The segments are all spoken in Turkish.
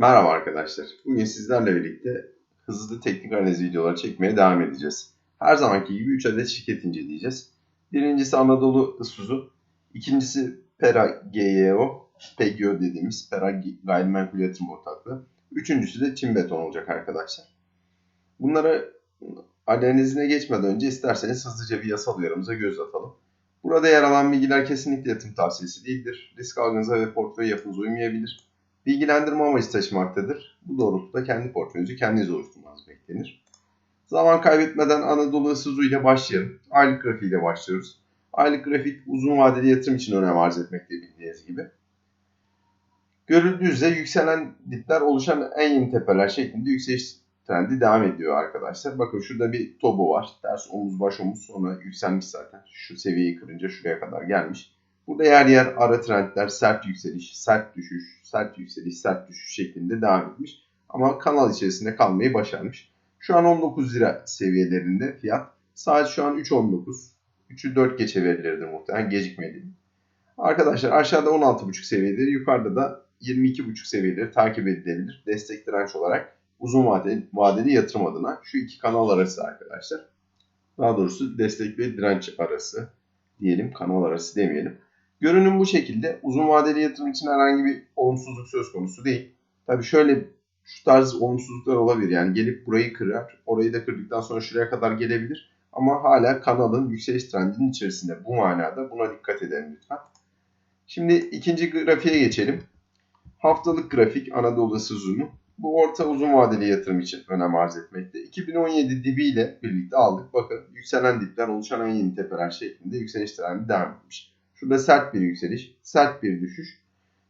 Merhaba arkadaşlar. Bugün sizlerle birlikte hızlı teknik analiz videoları çekmeye devam edeceğiz. Her zamanki gibi 3 adet şirket inceleyeceğiz. Birincisi Anadolu Isuzu, ikincisi Pera GYO, PGO dediğimiz Pera Gayrimenkul Yatırım Ortaklığı. Üçüncüsü de Çin Beton olacak arkadaşlar. Bunları analizine geçmeden önce isterseniz hızlıca bir yasal uyarımıza göz atalım. Burada yer alan bilgiler kesinlikle yatırım tavsiyesi değildir. Risk algınıza ve portföy yapınıza uymayabilir bilgilendirme amacı taşımaktadır. Bu doğrultuda kendi portföyünüzü kendiniz oluşturmanız beklenir. Zaman kaybetmeden Anadolu Isuzu ile başlayalım. Aylık grafiği ile başlıyoruz. Aylık grafik uzun vadeli yatırım için önem arz etmekte bildiğiniz gibi. Görüldüğü üzere yükselen dipler oluşan en yeni tepeler şeklinde yükseliş trendi devam ediyor arkadaşlar. Bakın şurada bir tobo var. Ters omuz baş omuz sonra yükselmiş zaten. Şu seviyeyi kırınca şuraya kadar gelmiş. Burada yer yer ara trendler sert yükseliş, sert düşüş, sert yükseliş, sert düşüş şeklinde devam etmiş. Ama kanal içerisinde kalmayı başarmış. Şu an 19 lira seviyelerinde fiyat. Saat şu an 3.19. 3'ü 4 geçe verilirdi muhtemelen gecikmedi. Arkadaşlar aşağıda 16.5 seviyeleri, yukarıda da 22.5 seviyeleri takip edilebilir. Destek direnç olarak uzun vadeli, vadeli yatırım adına şu iki kanal arası arkadaşlar. Daha doğrusu destek ve direnç arası diyelim. Kanal arası demeyelim. Görünüm bu şekilde. Uzun vadeli yatırım için herhangi bir olumsuzluk söz konusu değil. Tabi şöyle şu tarz olumsuzluklar olabilir. Yani gelip burayı kırar. Orayı da kırdıktan sonra şuraya kadar gelebilir. Ama hala kanalın yükseliş trendinin içerisinde. Bu manada buna dikkat edelim lütfen. Şimdi ikinci grafiğe geçelim. Haftalık grafik Anadolu Suzu'nun. Bu orta uzun vadeli yatırım için önem arz etmekte. 2017 dibiyle birlikte aldık. Bakın yükselen dipler oluşan en yeni tepeler şeklinde yükseliş trendi devam etmiş. Şurada sert bir yükseliş, sert bir düşüş.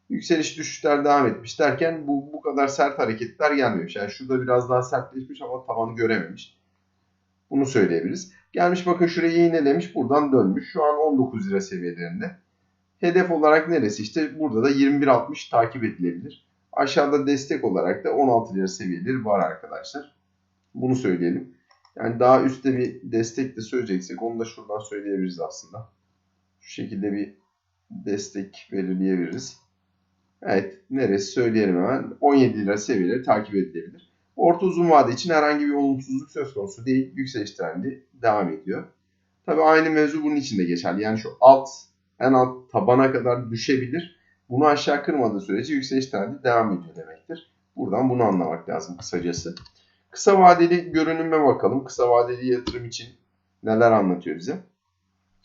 Yükseliş düşüşler devam etmiş derken bu, bu kadar sert hareketler gelmemiş. Yani şurada biraz daha sertleşmiş ama tavanı görememiş. Bunu söyleyebiliriz. Gelmiş bakın şurayı iğnelemiş buradan dönmüş. Şu an 19 lira seviyelerinde. Hedef olarak neresi? İşte burada da 21.60 takip edilebilir. Aşağıda destek olarak da 16 lira seviyeleri var arkadaşlar. Bunu söyleyelim. Yani daha üstte bir destek de söyleyeceksek onu da şuradan söyleyebiliriz aslında şu şekilde bir destek belirleyebiliriz. Evet neresi söyleyelim hemen. 17 lira seviyeleri takip edilebilir. Orta uzun vade için herhangi bir olumsuzluk söz konusu değil. Yükseliş trendi devam ediyor. Tabi aynı mevzu bunun için de geçerli. Yani şu alt en alt tabana kadar düşebilir. Bunu aşağı kırmadığı sürece yükseliş trendi devam ediyor demektir. Buradan bunu anlamak lazım kısacası. Kısa vadeli görünüme bakalım. Kısa vadeli yatırım için neler anlatıyor bize?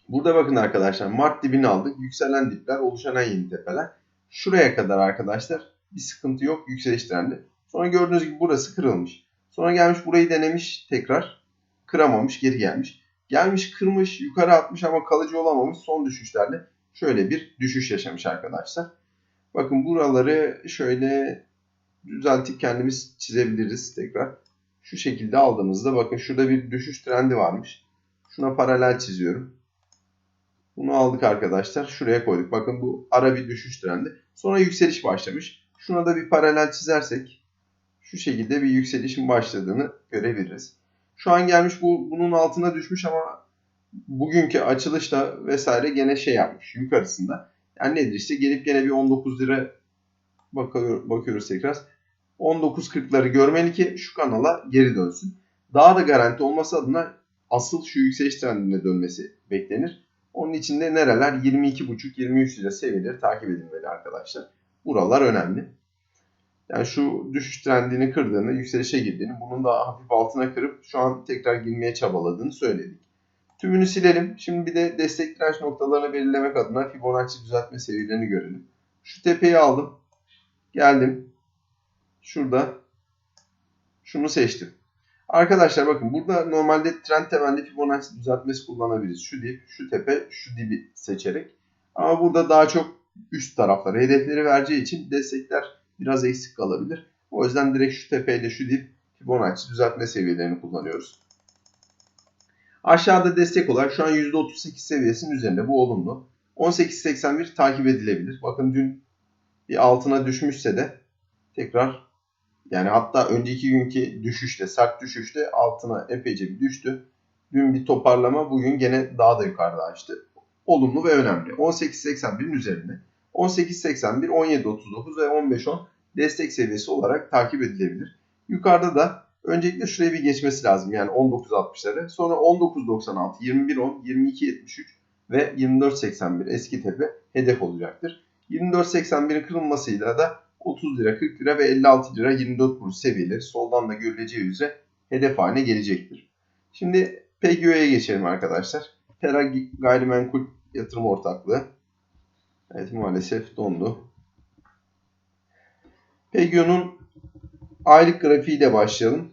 Burada bakın arkadaşlar Mart dibini aldık. Yükselen dipler, oluşan en yeni tepeler. Şuraya kadar arkadaşlar bir sıkıntı yok. Yükseliş trendi. Sonra gördüğünüz gibi burası kırılmış. Sonra gelmiş burayı denemiş tekrar. Kıramamış geri gelmiş. Gelmiş kırmış yukarı atmış ama kalıcı olamamış. Son düşüşlerle şöyle bir düşüş yaşamış arkadaşlar. Bakın buraları şöyle düzeltip kendimiz çizebiliriz tekrar. Şu şekilde aldığımızda bakın şurada bir düşüş trendi varmış. Şuna paralel çiziyorum. Bunu aldık arkadaşlar. Şuraya koyduk. Bakın bu ara bir düşüş trendi. Sonra yükseliş başlamış. Şuna da bir paralel çizersek şu şekilde bir yükselişin başladığını görebiliriz. Şu an gelmiş bu bunun altına düşmüş ama bugünkü açılışta vesaire gene şey yapmış yukarısında. Yani nedir işte gelip gene bir 19 lira bakıyor, bakıyoruz tekrar. 19.40'ları görmeli ki şu kanala geri dönsün. Daha da garanti olması adına asıl şu yükseliş trendine dönmesi beklenir. Onun için de nereler? 22,5-23 lira seviyeleri takip edilmeli arkadaşlar. Buralar önemli. Yani şu düşüş trendini kırdığını, yükselişe girdiğini, bunun da hafif altına kırıp şu an tekrar girmeye çabaladığını söyledik. Tümünü silelim. Şimdi bir de destek direnç noktalarını belirlemek adına Fibonacci düzeltme seviyelerini görelim. Şu tepeyi aldım. Geldim. Şurada şunu seçtim. Arkadaşlar bakın burada normalde trend temelli Fibonacci düzeltmesi kullanabiliriz. Şu dip, şu tepe, şu dibi seçerek. Ama burada daha çok üst tarafları, hedefleri vereceği için destekler biraz eksik kalabilir. O yüzden direkt şu tepeyle şu dip Fibonacci düzeltme seviyelerini kullanıyoruz. Aşağıda destek olarak şu an %38 seviyesinin üzerinde. Bu olumlu. 18.81 takip edilebilir. Bakın dün bir altına düşmüşse de tekrar yani hatta önceki günkü düşüşte, sert düşüşte altına epeyce bir düştü. Dün bir toparlama, bugün gene daha da yukarıda açtı. Olumlu ve önemli. 18.81'in üzerinde. 18.81, 17.39 ve 15.10 destek seviyesi olarak takip edilebilir. Yukarıda da öncelikle şuraya bir geçmesi lazım. Yani 19.60'ları. Sonra 19.96, 21.10, 22.73 ve 24.81 eski tepe hedef olacaktır. 24.81'in kırılmasıyla da 30 lira, 40 lira ve 56 lira 24 kuruş seviyeleri soldan da görüleceği üzere hedef haline gelecektir. Şimdi PGO'ya geçelim arkadaşlar. Pera Gayrimenkul Yatırım Ortaklığı. Evet maalesef dondu. PGO'nun aylık grafiğiyle başlayalım.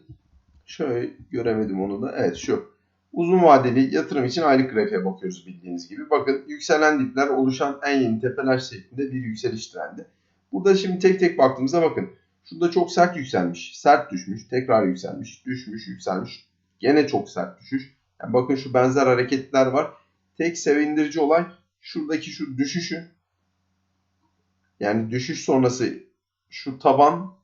Şöyle göremedim onu da. Evet şu. Uzun vadeli yatırım için aylık grafiğe bakıyoruz bildiğiniz gibi. Bakın yükselen dipler oluşan en yeni tepeler şeklinde bir yükseliş trendi. Burada şimdi tek tek baktığımızda bakın. Şurada çok sert yükselmiş. Sert düşmüş. Tekrar yükselmiş. Düşmüş. Yükselmiş. Gene çok sert düşüş. Yani bakın şu benzer hareketler var. Tek sevindirici olay şuradaki şu düşüşü. Yani düşüş sonrası şu taban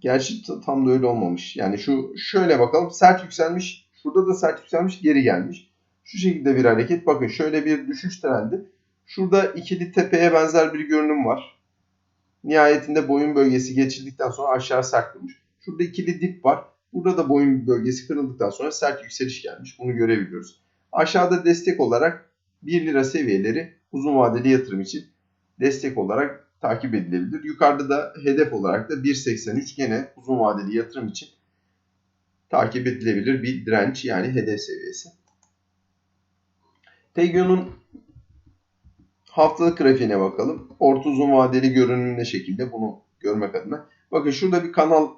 gerçi tam da öyle olmamış. Yani şu şöyle bakalım sert yükselmiş. Şurada da sert yükselmiş geri gelmiş. Şu şekilde bir hareket. Bakın şöyle bir düşüş trendi. Şurada ikili tepeye benzer bir görünüm var. Nihayetinde boyun bölgesi geçildikten sonra aşağı durmuş. Şurada ikili dip var. Burada da boyun bölgesi kırıldıktan sonra sert yükseliş gelmiş. Bunu görebiliyoruz. Aşağıda destek olarak 1 lira seviyeleri uzun vadeli yatırım için destek olarak takip edilebilir. Yukarıda da hedef olarak da 1.83 gene uzun vadeli yatırım için takip edilebilir bir direnç yani hedef seviyesi. TGO'nun haftalık grafiğine bakalım. Orta uzun vadeli görünüm ne şekilde bunu görmek adına. Bakın şurada bir kanal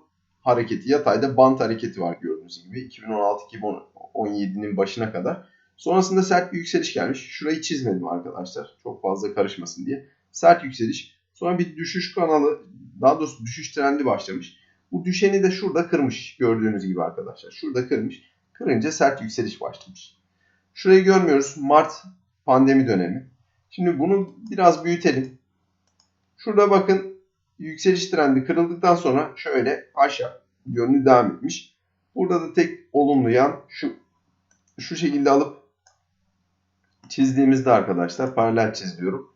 hareketi yatayda bant hareketi var gördüğünüz gibi 2016-2017'nin başına kadar. Sonrasında sert bir yükseliş gelmiş. Şurayı çizmedim arkadaşlar. Çok fazla karışmasın diye. Sert yükseliş. Sonra bir düşüş kanalı daha doğrusu düşüş trendi başlamış. Bu düşeni de şurada kırmış gördüğünüz gibi arkadaşlar. Şurada kırmış. Kırınca sert yükseliş başlamış. Şurayı görmüyoruz. Mart pandemi dönemi. Şimdi bunu biraz büyütelim. Şurada bakın yükseliş trendi kırıldıktan sonra şöyle aşağı yönlü devam etmiş. Burada da tek olumlu yan şu şu şekilde alıp çizdiğimizde arkadaşlar paralel çiziyorum.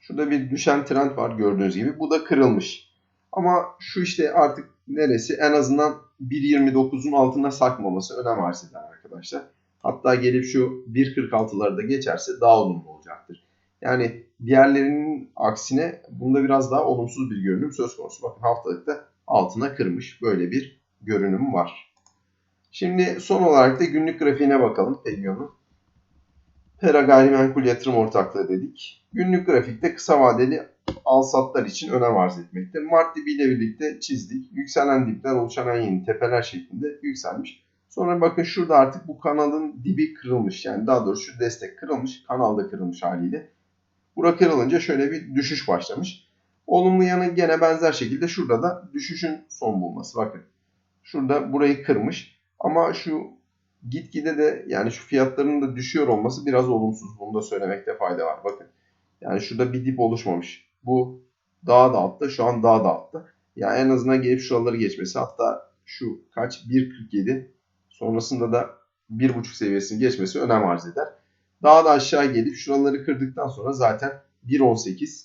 Şurada bir düşen trend var gördüğünüz gibi. Bu da kırılmış. Ama şu işte artık neresi en azından 1.29'un altına sarkmaması önem arz eder arkadaşlar. Hatta gelip şu 1.46'ları da geçerse daha olumlu olacaktır. Yani diğerlerinin aksine bunda biraz daha olumsuz bir görünüm söz konusu. Bakın haftalıkta altına kırmış böyle bir görünüm var. Şimdi son olarak da günlük grafiğine bakalım Pegion'un. Pera Gayrimenkul Yatırım Ortaklığı dedik. Günlük grafikte kısa vadeli al-satlar için önem arz etmekte. Mart dibiyle birlikte çizdik. Yükselen dipler oluşan en yeni tepeler şeklinde yükselmiş. Sonra bakın şurada artık bu kanalın dibi kırılmış. Yani daha doğrusu şu destek kırılmış. Kanalda kırılmış haliyle. Bura kırılınca şöyle bir düşüş başlamış. Olumlu yanı gene benzer şekilde şurada da düşüşün son bulması. Bakın şurada burayı kırmış. Ama şu gitgide de yani şu fiyatların da düşüyor olması biraz olumsuz. Bunu da söylemekte fayda var. Bakın yani şurada bir dip oluşmamış. Bu daha da altta şu an daha da altta. Yani en azından gelip şuraları geçmesi hatta şu kaç 1.47 sonrasında da 1.5 seviyesini geçmesi önem arz eder. Daha da aşağı gelip şuraları kırdıktan sonra zaten 1.18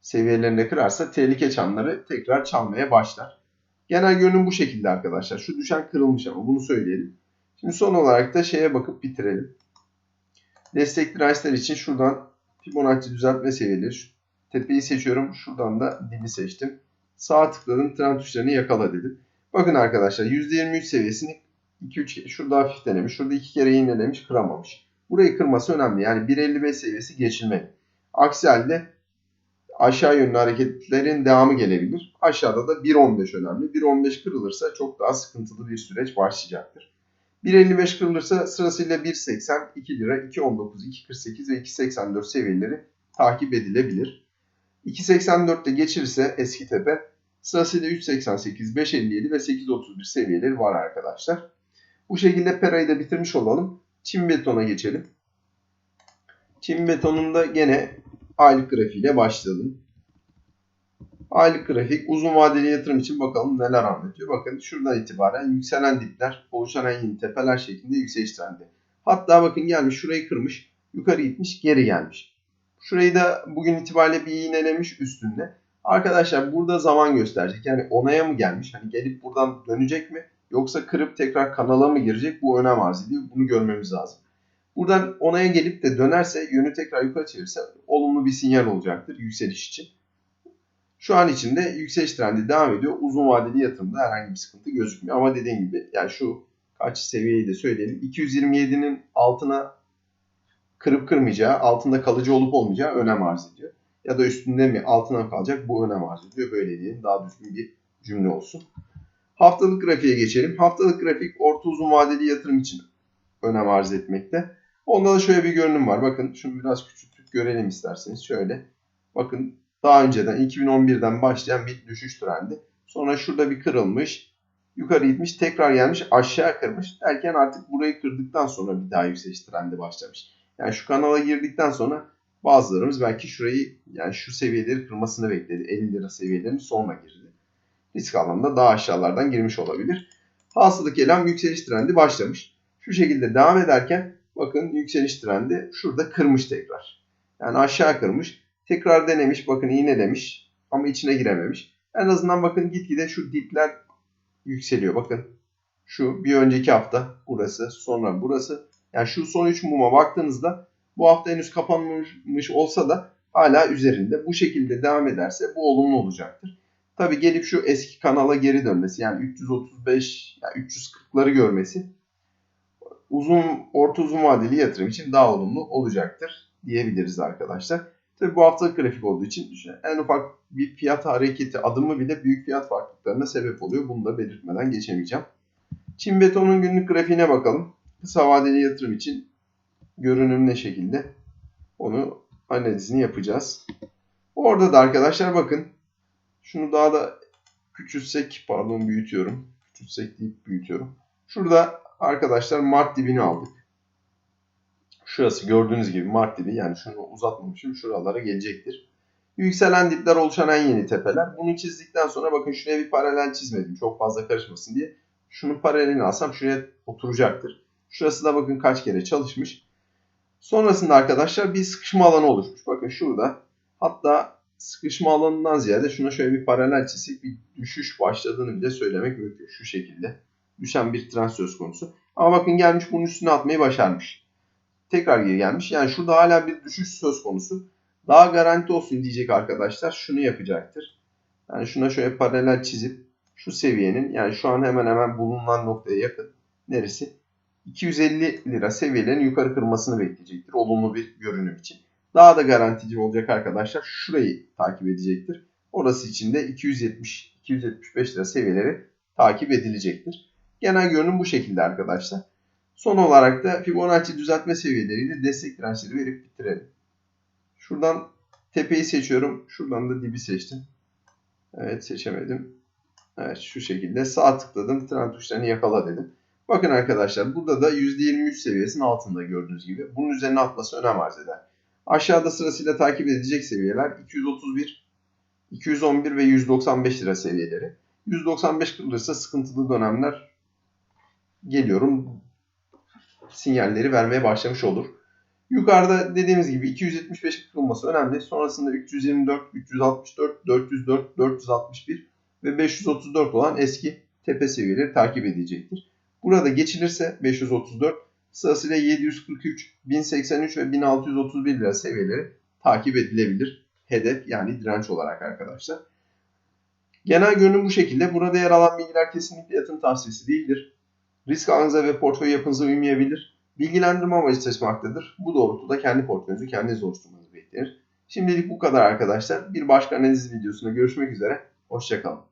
seviyelerine kırarsa tehlike çanları tekrar çalmaya başlar. Genel görünüm bu şekilde arkadaşlar. Şu düşen kırılmış ama bunu söyleyelim. Şimdi son olarak da şeye bakıp bitirelim. Destek dirençler için şuradan Fibonacci düzeltme seviyeleri. Tepeyi seçiyorum. Şuradan da dibi seçtim. Sağ tıkladım. Trend tuşlarını yakala dedim. Bakın arkadaşlar %23 seviyesini 2-3 şurada hafif denemiş. Şurada 2 kere iğnelemiş kıramamış. Burayı kırması önemli. Yani 1.55 seviyesi geçilmeli. Aksi halde aşağı yönlü hareketlerin devamı gelebilir. Aşağıda da 1.15 önemli. 1.15 kırılırsa çok daha sıkıntılı bir süreç başlayacaktır. 1.55 kırılırsa sırasıyla 1.80, 2 lira, 2.19, 2.48 ve 2.84 seviyeleri takip edilebilir. 2.84'te geçirirse eski tepe sırasıyla 3.88, 5.57 ve 8.31 seviyeleri var arkadaşlar. Bu şekilde Pera'yı da bitirmiş olalım. Çin betona geçelim. Çin betonunda gene aylık grafiğiyle başlayalım. Aylık grafik uzun vadeli yatırım için bakalım neler anlatıyor. Bakın şuradan itibaren yükselen dipler, oluşan en yeni tepeler şeklinde yükseliş trendi. Hatta bakın gelmiş şurayı kırmış, yukarı gitmiş, geri gelmiş. Şurayı da bugün itibariyle bir iğnelemiş üstünde. Arkadaşlar burada zaman gösterecek. Yani onaya mı gelmiş? Hani gelip buradan dönecek mi? Yoksa kırıp tekrar kanala mı girecek? Bu önem arz ediyor. Bunu görmemiz lazım. Buradan onaya gelip de dönerse yönü tekrar yukarı çevirse olumlu bir sinyal olacaktır yükseliş için. Şu an içinde yükseliş trendi devam ediyor. Uzun vadeli yatırımda herhangi bir sıkıntı gözükmüyor. Ama dediğim gibi yani şu kaç seviyeyi de söyleyelim. 227'nin altına kırıp kırmayacağı, altında kalıcı olup olmayacağı önem arz ediyor. Ya da üstünde mi altına mı kalacak bu önem arz ediyor. Böyle diyelim daha düzgün bir cümle olsun. Haftalık grafiğe geçelim. Haftalık grafik orta uzun vadeli yatırım için önem arz etmekte. Onda da şöyle bir görünüm var. Bakın şunu biraz küçültüp görelim isterseniz. Şöyle. Bakın daha önceden 2011'den başlayan bir düşüş trendi. Sonra şurada bir kırılmış. Yukarı gitmiş. Tekrar gelmiş. Aşağı kırmış. Derken artık burayı kırdıktan sonra bir daha yükseliş trendi başlamış. Yani şu kanala girdikten sonra bazılarımız belki şurayı yani şu seviyeleri kırmasını bekledi. 50 lira seviyelerinin sonra girdi. Risk alanında daha aşağılardan girmiş olabilir. Hasılı kelam yükseliş trendi başlamış. Şu şekilde devam ederken bakın yükseliş trendi şurada kırmış tekrar. Yani aşağı kırmış. Tekrar denemiş. Bakın iğnelemiş. Ama içine girememiş. En azından bakın gitgide şu dipler yükseliyor. Bakın şu bir önceki hafta burası. Sonra burası. Yani şu son 3 muma baktığınızda bu hafta henüz kapanmamış olsa da hala üzerinde. Bu şekilde devam ederse bu olumlu olacaktır. Tabi gelip şu eski kanala geri dönmesi yani 335 yani 340'ları görmesi uzun orta uzun vadeli yatırım için daha olumlu olacaktır diyebiliriz arkadaşlar. Tabi bu haftalık grafik olduğu için en ufak bir fiyat hareketi adımı bile büyük fiyat farklılıklarına sebep oluyor. Bunu da belirtmeden geçemeyeceğim. Çin betonun günlük grafiğine bakalım. Kısa vadeli yatırım için görünüm ne şekilde? Onu analizini yapacağız. Orada da arkadaşlar bakın şunu daha da küçültsek pardon büyütüyorum. Küçültsek deyip büyütüyorum. Şurada arkadaşlar Mart dibini aldık. Şurası gördüğünüz gibi Mart dibi yani şunu uzatmamışım şuralara gelecektir. Yükselen dipler oluşan en yeni tepeler. Bunu çizdikten sonra bakın şuraya bir paralel çizmedim çok fazla karışmasın diye. Şunun paralelini alsam şuraya oturacaktır. Şurası da bakın kaç kere çalışmış. Sonrasında arkadaşlar bir sıkışma alanı oluşmuş. Bakın şurada. Hatta sıkışma alanından ziyade şuna şöyle bir paralel çizip bir düşüş başladığını bile söylemek mümkün. Şu şekilde. Düşen bir trend söz konusu. Ama bakın gelmiş bunun üstüne atmayı başarmış. Tekrar geri gelmiş. Yani şurada hala bir düşüş söz konusu. Daha garanti olsun diyecek arkadaşlar. Şunu yapacaktır. Yani şuna şöyle paralel çizip şu seviyenin yani şu an hemen hemen bulunan noktaya yakın. Neresi? 250 lira seviyelerin yukarı kırmasını bekleyecektir. Olumlu bir görünüm için. Daha da garantici olacak arkadaşlar. Şurayı takip edecektir. Orası için de 270-275 lira seviyeleri takip edilecektir. Genel görünüm bu şekilde arkadaşlar. Son olarak da Fibonacci düzeltme seviyeleriyle destek dirençleri verip bitirelim. Şuradan tepeyi seçiyorum. Şuradan da dibi seçtim. Evet seçemedim. Evet şu şekilde sağ tıkladım. Trend tuşlarını yakala dedim. Bakın arkadaşlar burada da %23 seviyesinin altında gördüğünüz gibi. Bunun üzerine atması önem arz eder. Aşağıda sırasıyla takip edilecek seviyeler 231, 211 ve 195 lira seviyeleri. 195 kırılırsa sıkıntılı dönemler geliyorum sinyalleri vermeye başlamış olur. Yukarıda dediğimiz gibi 275 kırılması önemli. Sonrasında 324, 364, 404, 461 ve 534 olan eski tepe seviyeleri takip edilecektir. Burada geçilirse 534 sırasıyla 743, 1083 ve 1631 lira seviyeleri takip edilebilir. Hedef yani direnç olarak arkadaşlar. Genel görünüm bu şekilde. Burada yer alan bilgiler kesinlikle yatırım tavsiyesi değildir. Risk algınıza ve portföy yapınıza uymayabilir. Bilgilendirme amacı taşımaktadır. Bu doğrultuda kendi portföyünüzü kendiniz oluşturmanız beklenir. Şimdilik bu kadar arkadaşlar. Bir başka analiz videosunda görüşmek üzere. Hoşçakalın.